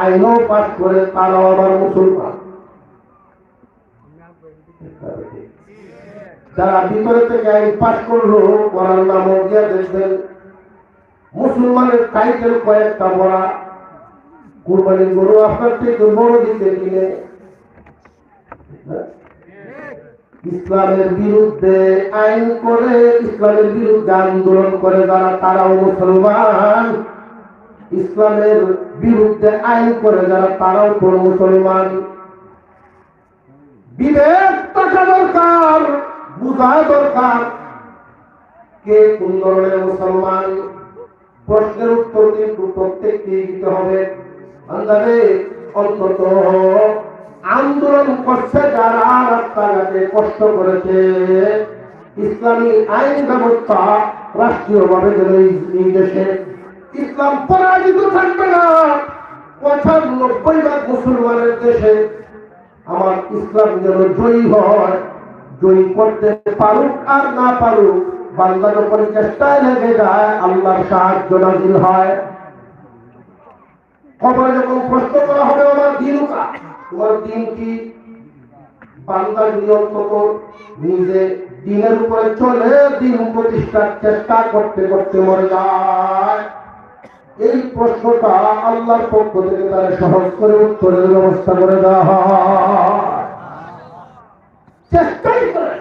আইনও পাশ করে তারাও আবার মুসলমান। যারা ভিতরে থেকে আইন পাশ করল করার নাম গিয়া দেখবেন, মুসলমানের টাইটেল কয়েকটা বড়া কুরবানির গরু আপনার থেকে বড় দিতে কিনে ইসলামের বিরুদ্ধে আইন করে, ইসলামের বিরুদ্ধে আন্দোলন করে যারা, তারাও মুসলমান। ইসলামের বিরুদ্ধে আইন করে যারা তারাও কোন মুসলমান। বিবেক থাকা দরকার দরকার কে কোন ধরনের মুসলমান। প্রশ্নের উত্তর কিন্তু প্রত্যেককে দিতে হবে। আন্দাজে অন্তত আন্দোলন করছে যারা রাস্তাঘাটে কষ্ট করেছে। ইসলামী আইন ব্যবস্থা রাষ্ট্রীয়ভাবে যেন এই- ইসলাম পরাজিত থাকবে না। পঁচানব্বই ভাগ মুসলমানের দেশে আমার ইসলাম যেন জয়ী হয়, জয়ী করতে পারুক আর না পারুক বাংলা যখন চেষ্টায় লেগে যায়, আল্লাহর সাহায্য নাজিল হয়। কবরে যখন প্রশ্ন করা হবে, আমার দিন তোমার দিন কি? বান্দা নিয়ন্ত্রত নিজে দিনের উপরে চলে, দিন প্রতিষ্ঠার চেষ্টা করতে করতে মরে যায়। এই প্রশ্নটা আল্লাহর পক্ষ থেকে তারা সহজ করে উত্তরের ব্যবস্থা করে দেওয়া হয়। চেষ্টাই হয়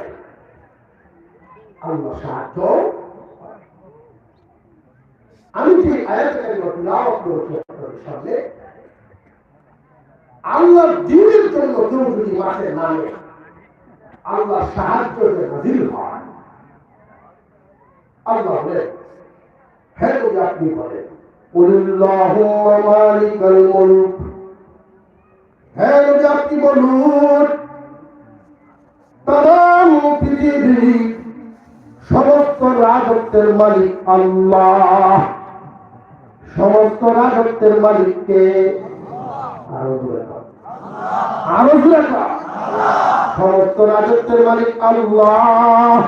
আপনি বলেন উলিল্লাহুম্মা মালিকাল মুলক হ্যাঁ যদি আপনি বলুন তাম সমস্ত রাজত্বের মালিক আল্লাহ সমস্ত রাজত্বের মালিককে আরও কর। আরও কর। সমস্ত রাজত্বের মালিক আল্লাহ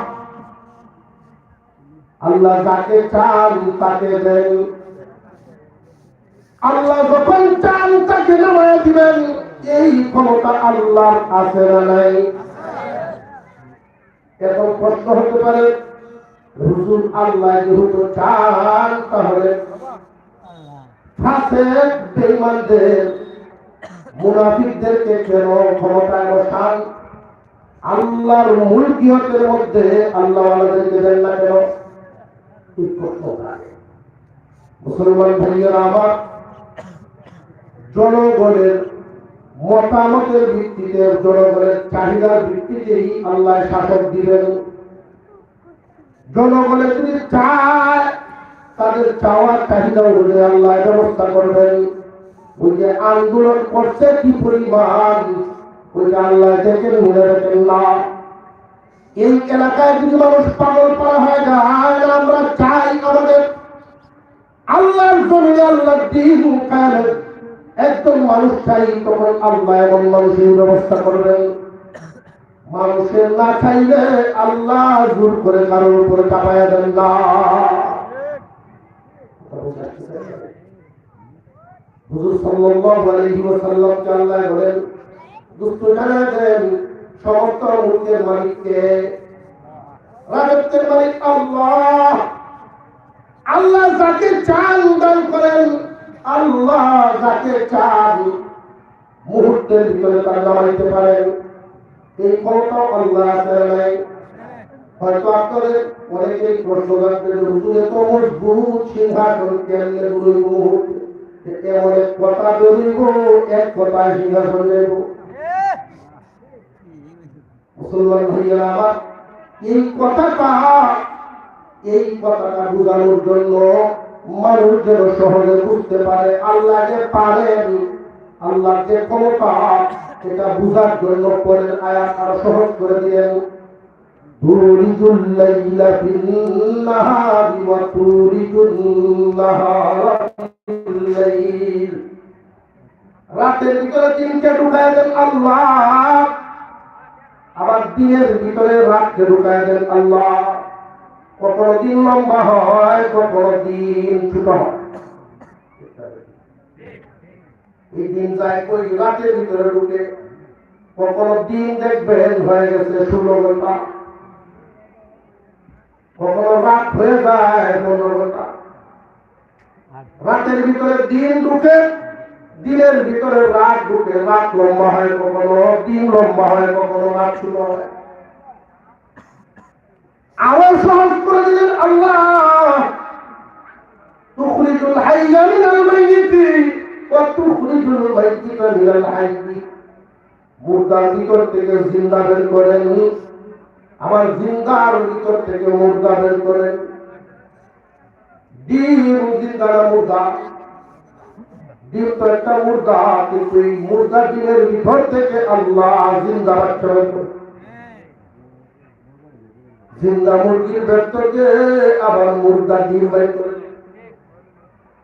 আল্লাহ যাকে চান তাকে দেন আল্লাহ যখন চান, তাকে নামায় দিবেন। এই ক্ষমতা আল্লাহর আছে না নাই? এখন প্রশ্ন হতে পারে, হুজুর আল্লাহ যেহেতু চান, তাহলে মুনাফিকদেরকে কেন ক্ষমতায় বসান? আল্লাহর মুলকিয়তের মধ্যে আল্লাহ আলাদেরকে দেন না কেন? মুসলমান ভাইয়েরা আমার জনগণের মতামতের ভিত্তিতে, জনগণের চাহিদার ভিত্তিতেই আল্লাহ শাসক দিবেন। জনগণের যদি চায়, তাদের চাওয়ার চাহিদা অনুযায়ী আল্লাহ ব্যবস্থা করবেন। ওই যে আন্দোলন করছে কি পরিমাণ, ওই যে আল্লাহ দেখে মনে রাখেন, না। এই এলাকায় যদি মানুষ পাগল করা হয় যায় আমরা চাই আমাদের আল্লাহর আল্লাহ দিন একজন মানুষ চাই তখন আল্লাহ এমন মানুষের ব্যবস্থা করবেন মানুষের না চাইলে আল্লাহ জোর করে কারোর উপরে চাপাইয়া দেন না। আল্লাহ আল্লাহ। আল্লাহ যাকে চান দান করেন আল্লাহ যাকে চান, মুহূর্তের ভিতরে তারা জমাইতে পারেন। এই ক্ষমতা আল্লাহ আছে নাই? হয়তো আপনাদের অনেকেই প্রশ্ন রাখবে যে, হুজুর, এত মজবুত সিংহাসন কেমনে গুরুর মুহূর্তে? এমন এক কথা দরিব এক কথা সিংহাসন নেব মুসলমান ভাইয়েরা আমার, এই কথাটা এই কথাটা বোঝানোর জন্য মানুষ যেন সহজে বুঝতে পারে আল্লাহ যে পারেন আল্লাহ যে ক্ষমতা এটা বুঝার জন্য পরের আয়াত আরো সহজ করে দিলেন تولج الليل في النهار وتولج النهار في الليل রাতের ভিতরে দিনকে ঢুকায় দেন আল্লাহ আবার দিনের ভিতরে রাতকে ঢুকায় দেন আল্লাহ কখনো লম্বা হয় কখনো ছোট হয়। দিন যায় কই রাতের ভিতরে ঢুকে কখনো দিন দেখবেন হয়ে গেছে ষোলো ঘণ্টা। কখনো রাত হয়ে যায় পনেরো ঘণ্টা। রাতের ভিতরে দিন ঢুকে, দিনের ভিতরে রাত ঢুকে, রাত লম্বা হয় কখনো, দিন লম্বা হয় কখনো, রাত ছোট হয়। আরও সহজ করে দিলেন আল্লাহ। তুখরিজুল হাইয়া মিনাল মাইয়িতি ওয়া তুখরিজুল মাইয়িতা মিনাল হাইয়ি মুর্দার ভিতর থেকে জিন্দা বের করেন আমার জিন্দার ভিতর থেকে মুর্দা বের করেন। ডিম জিন্দারা মুর্দা? ডিম তো একটা মুর্দা, কিন্তু এই মুর্দা ডিমের ভিতর থেকে আল্লাহ জিন্দা রাখতে জিন্দা মুরগির ভেতর থেকে আবার মুর্দা বের করেন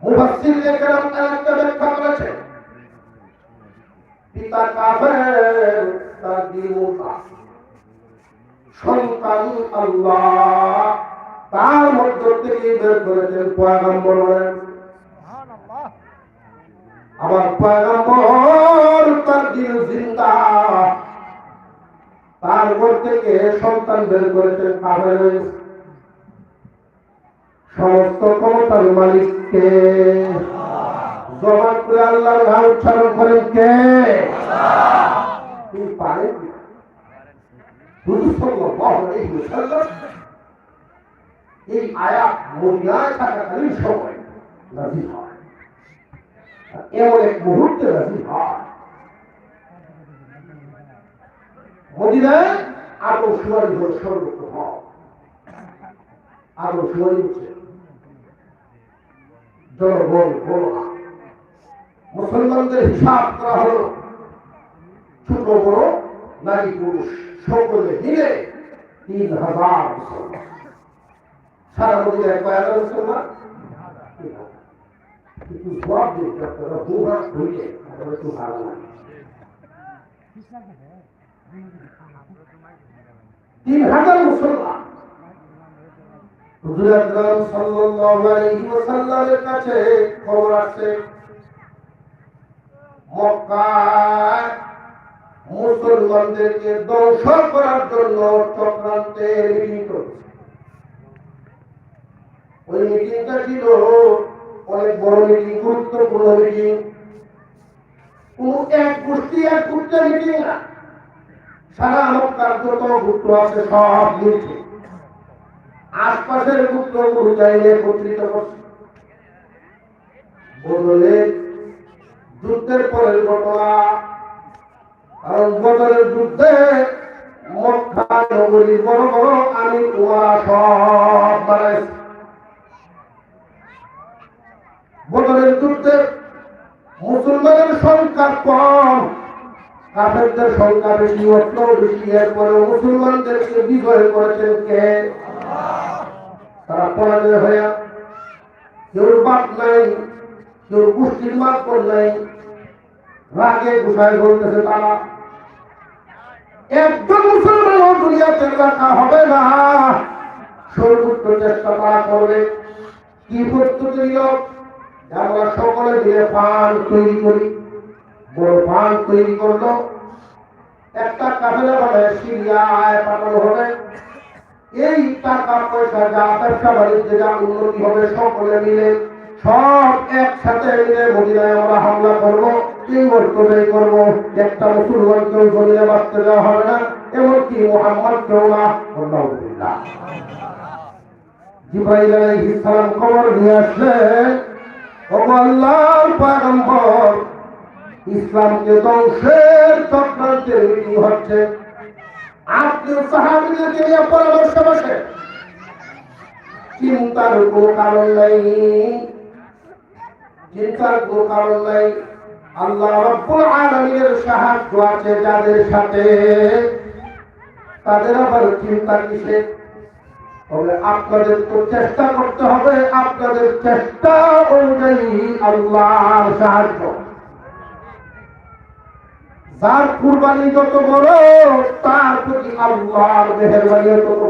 মুফাসসির একরাম ব্যাখ্যা করেছেন পিতা কাফের তার দিল সন্তান আল্লাহ তার মধ্য থেকে বের করেছেন পয়গম্বর আবার পয়গম্বর তার দিল জিন্দা। তার উপর থেকে সন্তান বের করেছেন সমস্ত ক্ষমতার মালিককে। করে আল্লাহর নাম উচ্চারণ করেন কে? ওয়াসাল্লাম এই আয়াত থাকাকালীন সময় নাজিল হয়। এমন এক মুহূর্তে নাজিল হয়। মদিনায় আরও সুয়ারি হল সর্বপ্রথম আরও সুয়ারি জনগণ বলো মুসলমানদের হিসাব করা হলো, ছোট বড় নারী পুরুষ সকলে মিলে তিন হাজার সারা মদিনায় হাজার মুসলমান। কিন্তু সব ভালো লাগে তিন হাজার মুসলমান মুসলমানদেরকে ধ্বংস করার জন্য চক্রান্তে ওই মিটিংটা ছিল অনেক বড় মিটিং, গুরুত্বপূর্ণ মিটিং। এক গোষ্ঠী এক গোষ্ঠীর মিটিং না। সারা মক্কার যত গুত্র আছে, সব মিলছে আশপাশের গুত্র গুরু চাইলে একত্রিত করছে। বদলে যুদ্ধের পরের ঘটনা। কারণ বদলের যুদ্ধে মক্কা, নগরী, বড় বড় আমি উমারা সব বানাইছে বদলের যুদ্ধে মুসলমানের সংখ্যা কম। কাফেরদের সংখ্যা বেশি অস্ত্র বেশি এরপরে মুসলমানদেরকে বিজয় করেছেন কে? তারা পরাজয় হয়ে কেউ বাপ নাই, কেউ গোষ্ঠীর মাত্র নাই। রাগে ঘুষায় বলতেছে তারা একজন মুসলমান দুনিয়াতে রাখা হবে না। সর্বোচ্চ চেষ্টা তারা করবে। কি প্রস্তুতি আমরা সকলে মিলে পান তৈরি করি। পান তৈরি করল। একটা কাফেলা হবে সিরিয়ায় পাঠানো হবে। এই টাকা পয়সা যা ব্যবসা বাণিজ্যে, যা উন্নতি হবে, সকলে মিলে সব একসাথে মিলে মদিনায় আমরা হামলা করব এই বক্তব্য করব। একটা মুসলমান কেউ জমিনে বাঁচতে দেওয়া হবে না, এমনকি মোহাম্মদ কেউ না। আলহামদুলিল্লাহ জিব্রাইল আলাইহিস সালাম খবর নিয়ে আসলেন, ওগো আল্লাহর পয়গম্বর ইসলামকে ধ্বংসের চক্রান্তে মিটিং হচ্ছে। আপনি সাহাবিদেরকে নিয়ে পরামর্শ বসে। চিন্তার কোনো কারণ নাই। চিন্তার কোনো কারণ নাই। আল্লাহ রব্বুল সাহায্য আছে যাদের সাথে। তাদের আবার চিন্তা কিসে? তবে আপনাদের তো চেষ্টা করতে হবে। আপনাদের চেষ্টা অনুযায়ী আল্লাহর সাহায্য। যার কুরবানি যত বড়, তার প্রতি আল্লাহর মেহরবানি তত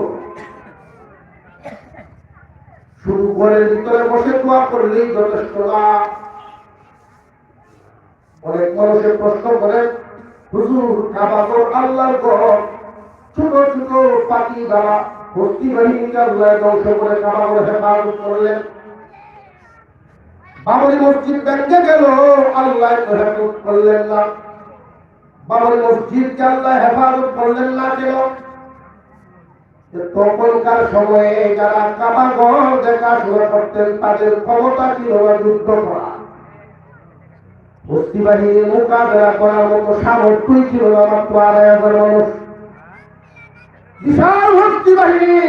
শুধু ঘরের ভিতরে বসে দোয়া করলেই যথেষ্ট না। অনেক মানুষের প্রশ্ন করে হুজুর কাবাগর আল্লাহর ঘর ছোট ছোট পাখি দ্বারা ভর্তি বাহিনীকে আল্লাহ ধ্বংস করে কাবাগর হেফাজত করলেন। বাবরি মসজিদ ব্যাংকে গেল আল্লাহ হেফাজত করলেন না। বাবরি মসজিদকে আল্লাহ হেফাজত করলেন না কেন? তখনকার সময়ে যারা কাবাগর দেখাশোনা করতেন, তাদের ক্ষমতা ছিল যুদ্ধ করা। বস্তি বাহিনী মোকাবেলা করার মতো সামর্থ্যই ছিল না মাত্র আড়াই হাজার মানুষ। বিশাল ভর্তি বাহিনী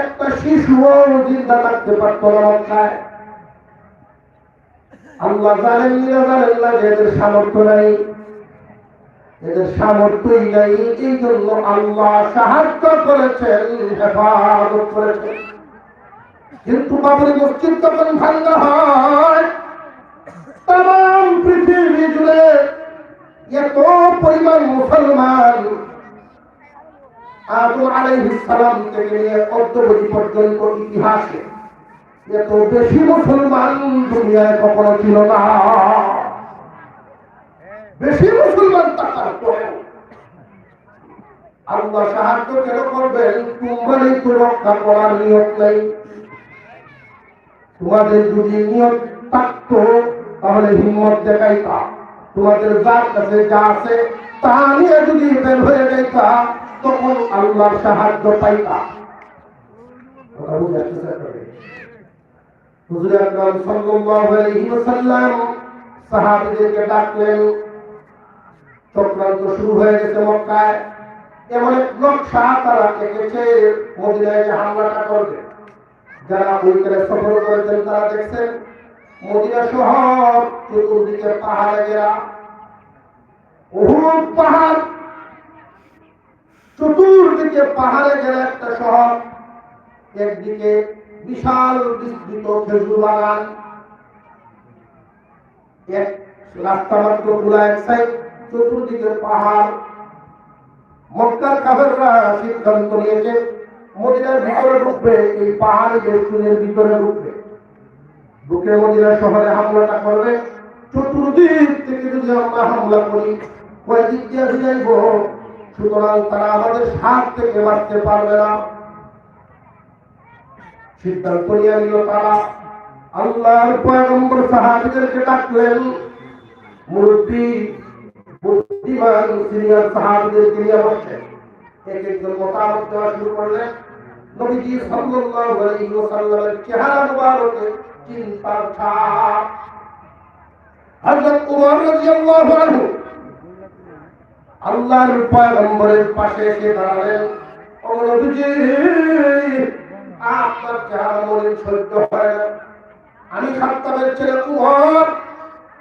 একটা শিশুও জিন্দা থাকতে পারত না মক্কায় আল্লাহ জানেন না জানেন না যে এদের সামর্থ্য নাই। এদের সামর্থ্যই নাই এই জন্য আল্লাহ সাহায্য করেছেন, হেফাজত করেছেন। কিন্তু বাবরি মসজিদ যখন ভাঙ্গা হয়, তাম পৃথিবী জুড়ে এত পরিমাণ মুসলমান আদম আলাইহিস সালাম থেকে অদ্যবধি পর্যন্ত ইতিহাসে এত বেশি মুসলমান দুনিয়ায় কখনো ছিল না। বেশি মুসলমান থাকার পরেও আল্লাহ সাহায্য কেন করবেন তোমারই তো রক্ষা করার নিয়ত নেই। তোমাদের যদি নিয়ত থাকতো, তাহলে হিম্মত দেখাইতা তোমাদের যার কাছে যা আছে, তা নিয়ে যদি বের হয়ে যাইতা, তখন আল্লাহর সাহায্য পাইতা? হুজুর আকরাম সাল্লাল্লাহু আলাইহি ওয়াসাল্লাম ডাকলেন চক্রান্ত শুরু হয়ে গেছে মক্কায়। এমন এক নকশা তারা এঁকেছে মদিনায় যে হামলাটা করবে। যারা ওইখানে সফর করেছেন তারা দেখছেন, মদিনা শহর চতুর্দিকে পাহাড়ে ঘেরা। অহুত পাহাড়। চতুর্দিকে পাহাড়ে গেলে একটা শহর। একদিকে বিশাল বিস্তৃত খেজুর বাগান। এক রাস্তা মাত্র খোলা এক সাইড। চতুর্দিকে পাহাড়, মক্কার কাফেররা সিদ্ধান্ত নিয়েছে, মদিনার ভিতরে ঢুকবে, এই পাহাড়ি দেশের ভিতরে ঢুকবে। ঢুকে মদিনা শহরে হামলাটা করবে। চতুর্দিক থেকে যদি আমরা হামলা করি কয়েকদিক দিয়ে যাইব সুতরাং তারা আমাদের হাত থেকে বাঁচতে পারবে না। সিদ্ধান্ত নিয়ে নিল তারা। আল্লাহর পয়গম্বর সাহাবীদেরকে ডাকলেন, মুরব্বী বুদ্ধিমান সিনিয়র সাহাবীদেরকে নিয়ে বসলেন এক একজন মতামত দেওয়া শুরু করলেন। নবীজি সাল্লাল্লাহু আলাইহি ওয়াসাল্লামের চেহারা চিন্তার ছাপ হযরত রাদিয়াল্লাহু আনহু আল্লাহর পয়গম্বরের পাশে এসে দাঁড়ালেন। ও নবীজি, আপনার চেহারা মনে সহ্য হয় না। আমি খাত্তাবের ছেলে উমর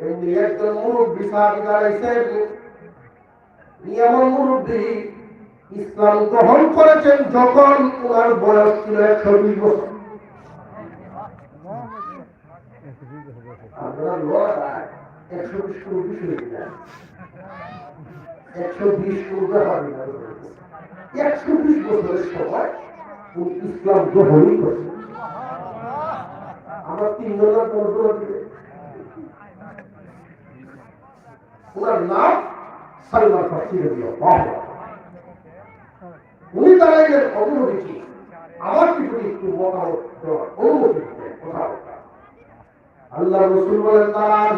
কথা এমনি একজন মুরব্বী সাহাবী দাঁড়াইছেন মুরব্বী, ইসলাম গ্রহণ করেছেন যখন ওনার বয়স ছিল একশো বিশ বছর একশো বিশ কোটি একশো সময় ইসলাম আমরা পরিচয় দিবে ওনার নাম সালমান উনি দাঁড়াইলেন অনুমতি কি? আমার কিছু একটু মতামত অনুমতি দিতেন কথা আল্লাহ রসুল বলেন, দাঁড়ান।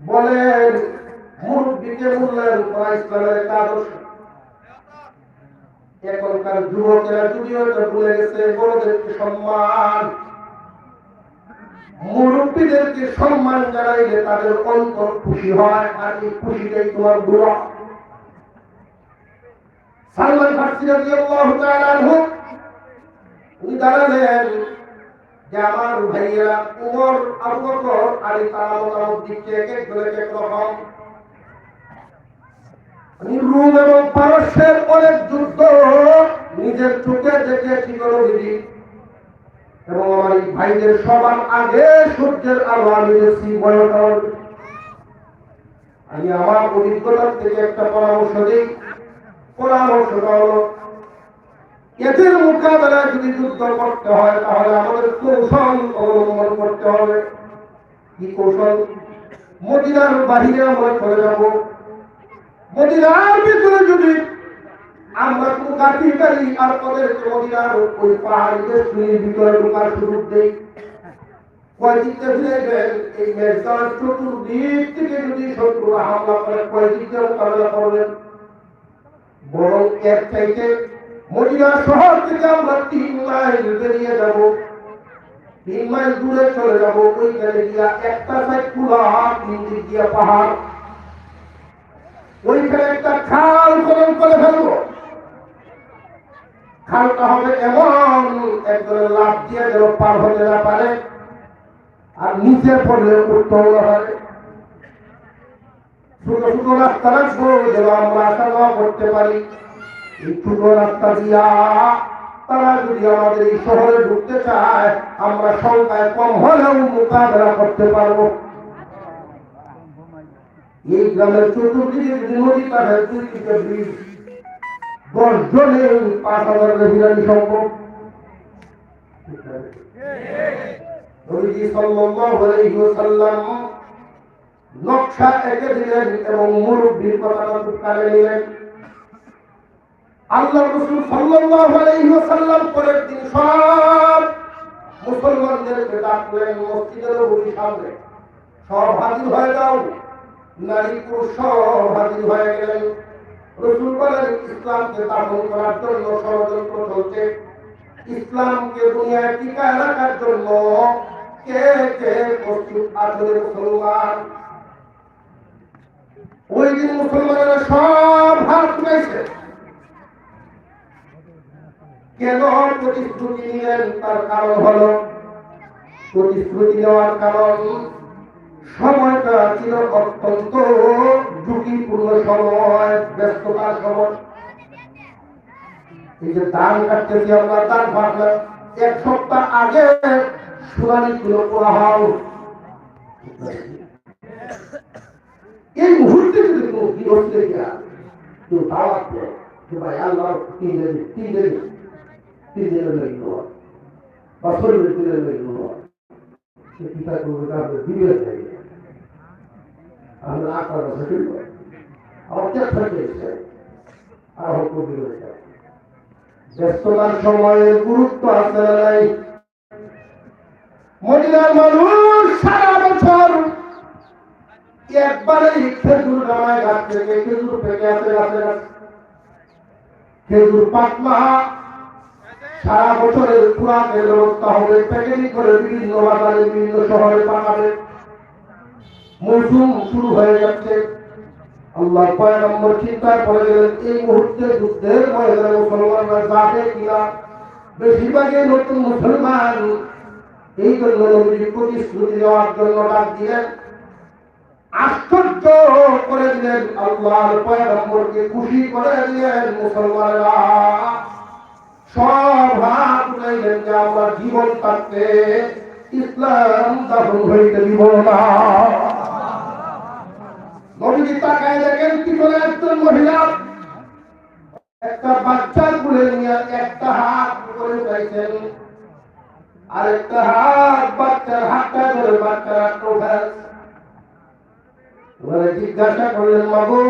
বলেন মুরব্বীকে মূল্যায়ন করা ইসলামের একটা এখনকার যুবকেরা যদিও এটা ভুলে গেছে, বড়দেরকে সম্মান। মুরব্বীদেরকে সম্মান জানাইলে তাদের অন্তর খুশি হয়, আর এই খুশিটাই তোমার দোয়া। সালমান ফার্সি রাদিয়াল্লাহু তাআলা আনহু উনি দাঁড়ালেন যে আমার ভাইয়েরা উমর, আবু বকর, আলী তাআলা মতামত দিচ্ছে এক এক করে এক রকম। রুম এবং পারস্যের অনেক যুদ্ধ নিজের চোখে দেখেছি নবীজি এবং আমার এই ভাইদের সবার আগে সূর্যের আলো আমি দেখছি বয়টার আমি আমার অভিজ্ঞতার থেকে একটা পরামর্শ দিই। পরামর্শটা হলো, এদের মোকাবেলায় যদি যুদ্ধ করতে হয়, তাহলে আমাদের কৌশল অবলম্বন করতে হবে। কি কৌশল? মদিনার বাহিরে আমরা চলে যাব। মদিনার ভিতরে যদি আমরা কোনো গাড়ি গাড়ি আর মদিনার ওই পাহাড়ি দেশের ভিতরে ঢোকার সুযোগ দেই। কয়দিকটা ফিরাইবেন এই মেজদার চতুর্দিক থেকে যদি হামলা করে মোকাবেলা করবেন বরং চাইতে মদিনা শহর থেকে আমরা তিন মাইল বেরিয়ে যাব। তিন মাইল দূরে চলে যাব, ওইখানে গিয়া একটা সাইড খোলা তিন দিক দিয়া পাহাড়। ওইখানে একটা খাল খনন করে ফেলব। খালটা হবে এমন একজনের লাভ দিয়ে যেন পার হতে না পারে, আর নিচে পড়লে উঠতে না পারে ছোট ছোট রাস্তা রাখব যেন আমরা করতে পারি। এই ছোট রাস্তা দিয়া, তারা যদি আমাদের এই শহরে ঢুকতে চায়, আমরা সংখ্যায় কম হলেও মোকাবেলা করতে পারব। এই গ্রামের চতুর্দিকে যদি নদী কাঠের দুই থেকে ব্রিজ দশ পাঁচ হাজার রেভিনারি সম্ভব নকশা এঁকে দিলেন এবং মুরব্বীর খুব কানে নিলেন। আল্লাহ রসুল সাল্লাল্লাহু আলাইহি ওয়াসাল্লাম পরের দিন সব মুসলমানদেরকে ডাকলেন, মসজিদের নবীর সামনে। সব হাজির হয়ে যাও। নারী পুরুষ সব হাজির হয়ে গেলেন। রসুল বলেন, ইসলামকে দাফন করার জন্য ষড়যন্ত্র চলছে। ইসলামকে দুনিয়ায় টিকায় রাখার জন্য কে কে প্রস্তুত আসলে মুসলমান? ওই দিন মুসলমানেরা সব হাত তুলেছে। কেন প্রতিশ্রুতি নিলেন? তার কারণ হলো, প্রতিশ্রুতি নেওয়ার কারণ সময়টা ছিল অত্যন্ত ঝুঁকিপূর্ণ সময়, ব্যস্ততার সময়। এই যে ধান কাটতেছি আমরা, ধান ফাটলে এক সপ্তাহ আগে শুনানি ছিল করা হও এই মুহূর্তে যদি কোনো বিরোধ গিয়া কেউ দাওয়াত দেয় যে ভাই আল্লাহ তিন দিন তিন দিন, তিন দিনের লাগল বা শরীরের দিনের লাগল সে পিতা করবে? তারপরে দিবে আমরা আকার ঘটিল আমার চেষ্টা পেয়েছে আর হক দিয়েছে ব্যস্ততার সময়ের গুরুত্ব আছে নাই। মদিনার মানুষ সারা বছর একবারে খেজুর নামায় গাছ থেকে খেজুর পেকে আছে গাছে গাছ খেজুর পাকমা সারা বছরের খোরাকের ব্যবস্থা হবে প্যাকেটিং করে বিভিন্ন বাজারে, বিভিন্ন শহরে পাঠাবে মৌসুম শুরু হয়ে যাচ্ছে। আল্লাহ পয়গম্বর চিন্তায় পড়ে গেলেন। এই মুহূর্তে যুদ্ধের ময়দানে মুসলমানরা যাবে কিনা? বেশিরভাগই নতুন মুসলমান। এই জন্য নবীজি প্রতিশ্রুতি দেওয়ার জন্য ডাক দিলেন। আশ্চর্য করে দিলেন আল্লাহর পয়গম্বরকে, খুশি করে দিলেন মুসলমানরা। সব হাত উঠাইলেন যে আমরা জীবন থাকতে ইসলাম দাফন হইতে দিব না। নবীজি তাকায় দেখেন পিছনে একজন মহিলা একটা বাচ্চা তুলে নিয়ে একটা হাত করে উঠাইছেন। আর একটা হাত বাচ্চার হাতটা ধরে বাচ্চার জিজ্ঞাসা করলেন মাগো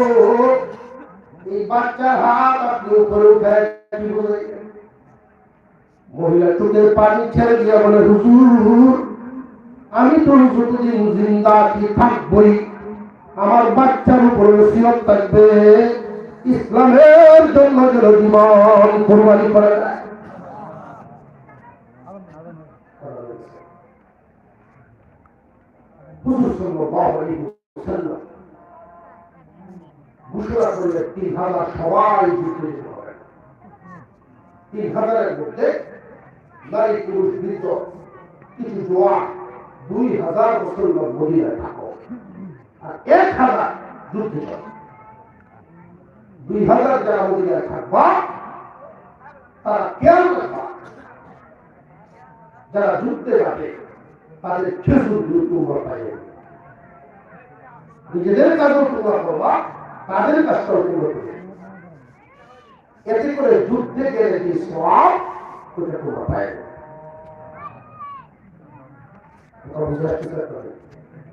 এই বাচ্চার হাত আপনি উপরে উঠায় মহিলা চোখের পানি ছেড়ে দিয়ে বলে, হুজুর, আমি তো যতদিন জিন্দা থাকবই। আমার বাচ্চার উপরে ওসিয়ত থাকবে। ইসলামের জন্য যেন জীবন কোরবানি করে ঘোষণা করলে হাজার সবাই যেতে হবে তিন দুই হাজার মুসলমান থাকো। এক হাজার যুদ্ধে যাও দুই হাজার যারা মদিনায় থাকবা তারা কেন যারা যুদ্ধে যাবে তাদের দিয়ে তোমরা পাইবে নিজেদের কাজও তোমরা করবা তাদের কাজটাও তোমরা করবে এতে করে যুদ্ধে গেলে যে সব তোমরা পাইবে কথা বুঝে আসছে